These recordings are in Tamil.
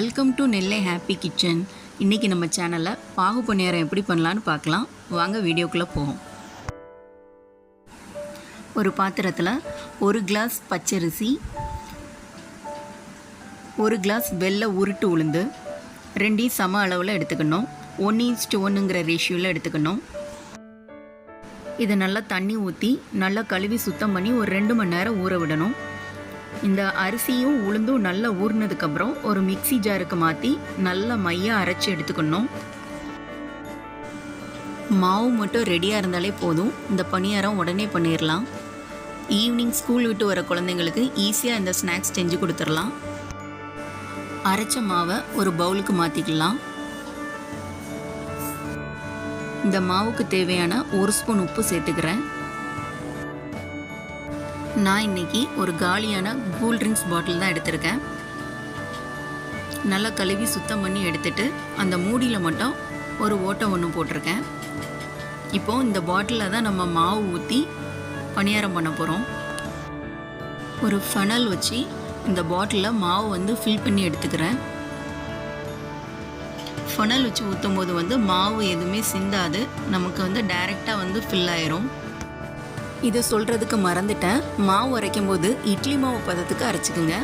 Welcome to Nellai happy kitchen இன்றைக்கி நம்ம சேனலில் பாகு பணியாரம் எப்படி பண்ணலான்னு பார்க்கலாம். வாங்க வீடியோக்குள்ளே போவோம். ஒரு பாத்திரத்தில் ஒரு கிளாஸ் பச்சரிசி ஒரு கிளாஸ் வெள்ளை உருட்டு உளுந்து ரெண்டையும் சம அளவில் எடுத்துக்கணும். ஒன் இன்ஸ்டு ஒன்றுங்கிற ரேஷியோவில் எடுத்துக்கணும். இதை நல்லா தண்ணி ஊற்றி நல்லா கழுவி சுத்தம் பண்ணி ஒரு ரெண்டு மணி நேரம் ஊற விடணும். இந்த அரிசியும் உளுந்தும் நல்லா ஊறினதுக்கப்புறம் ஒரு மிக்சி ஜாருக்கு மாற்றி நல்லா மையாக அரைச்சி எடுத்துக்கணும். மாவு மட்டும் ரெடியாக இருந்தாலே போதும். இந்த பணியாரம் உடனே பண்ணிடலாம் ஈவினிங் ஸ்கூல் விட்டு வர குழந்தைங்களுக்கு ஈஸியாக இந்த ஸ்நாக்ஸ் செஞ்சு கொடுத்துடலாம் அரைச்ச மாவை ஒரு பவுலுக்கு மாற்றிக்கலாம் இந்த மாவுக்கு தேவையான ஒரு ஸ்பூன் உப்பு சேர்த்துக்கிறேன். நான் இன்னைக்கு ஒரு காலியான கூல் ட்ரிங்க்ஸ் பாட்டில் தான் எடுத்திருக்கேன். நல்லா கழுவி சுத்தம் பண்ணி எடுத்துட்டு அந்த மூடியில் மட்டும் ஒரு ஓட்டை ஒன்று போட்டிருக்கேன். இப்போது இந்த பாட்டிலில் தான் நம்ம மாவு ஊற்றி பணியாரம் பண்ண போகிறோம் ஒரு ஃபனல் வச்சு இந்த பாட்டிலில் மாவு வந்து ஃபில் பண்ணி எடுத்துக்கிறேன். ஃபனல் வச்சு ஊற்றும் போது வந்து மாவு எதுவுமே சிந்தாது. நமக்கு வந்து டைரெக்டாக வந்து ஃபில் ஆயிரும். இது சொல்கிறதுக்கு மறந்துட்டேன். மாவு அரைக்கும் போது இட்லி மாவு பதத்துக்கு அரைச்சிக்குங்க.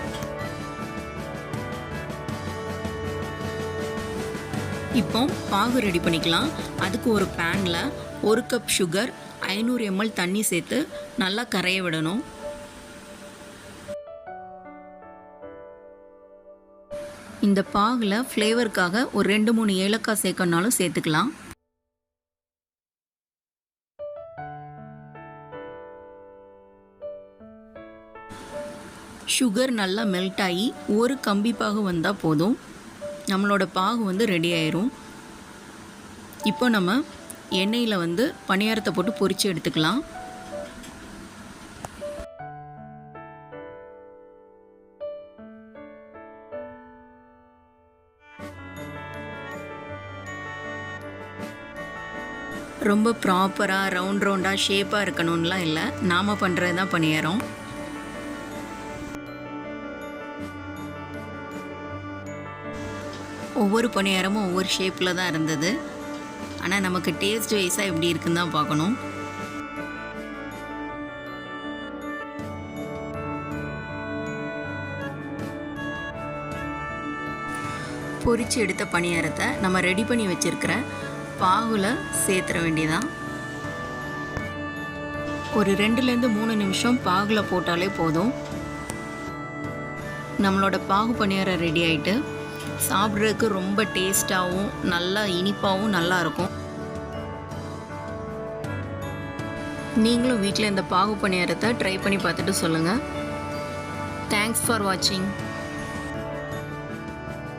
இப்போ பாகு ரெடி பண்ணிக்கலாம். அதுக்கு ஒரு பேனில் ஒரு கப் சுகர் ஐநூறு எம்எல் தண்ணி சேர்த்து நல்லா கரைய விடணும். இந்த பாகில் ஃப்ளேவருக்காக ஒரு ரெண்டு மூணு ஏலக்காய் சேர்க்கணுனாலும் சேர்த்துக்கலாம். சுகர் நல்லா மெல்ட் ஆகி ஒரு கம்பி பாகு வந்தால் போதும். நம்மளோட பாகு வந்து ரெடி ஆயிரும். இப்போ நம்ம எண்ணெயில் வந்து பணியாரத்தை போட்டு பொரித்து எடுத்துக்கலாம். ரொம்ப ப்ராப்பராக ரவுண்ட் ரவுண்டாக ஷேப்பாக இருக்கணும்லாம் இல்லை. நாம் பண்ணுறது தான் பணியாரம். ஒவ்வொரு பணியாரமும் ஒவ்வொரு ஷேப்பில் தான் இருந்தது. ஆனால் நமக்கு டேஸ்ட் வைஸாக எப்படி இருக்குன்னு தான் பார்க்கணும். பொறிச்சு எடுத்த பணியாரத்தை நம்ம ரெடி பண்ணி வச்சுருக்கிற பாகுல சேர்த்துற வேண்டியதான் ஒரு ரெண்டுலேருந்து மூணு நிமிஷம் பாகுல போட்டாலே போதும். நம்மளோட பாகு பணியாரம் ரெடி ஆகிட்டு சாப்பிட்றதுக்கு ரொம்ப டேஸ்ட்டாகவும் நல்லா இனிப்பாகவும் நல்லா இருக்கும். நீங்களும் வீட்டில் இந்த பாகு பணியாரத்தை ட்ரை பண்ணி பார்த்துட்டு சொல்லுங்கள் தேங்க்ஸ் ஃபார் வாட்சிங்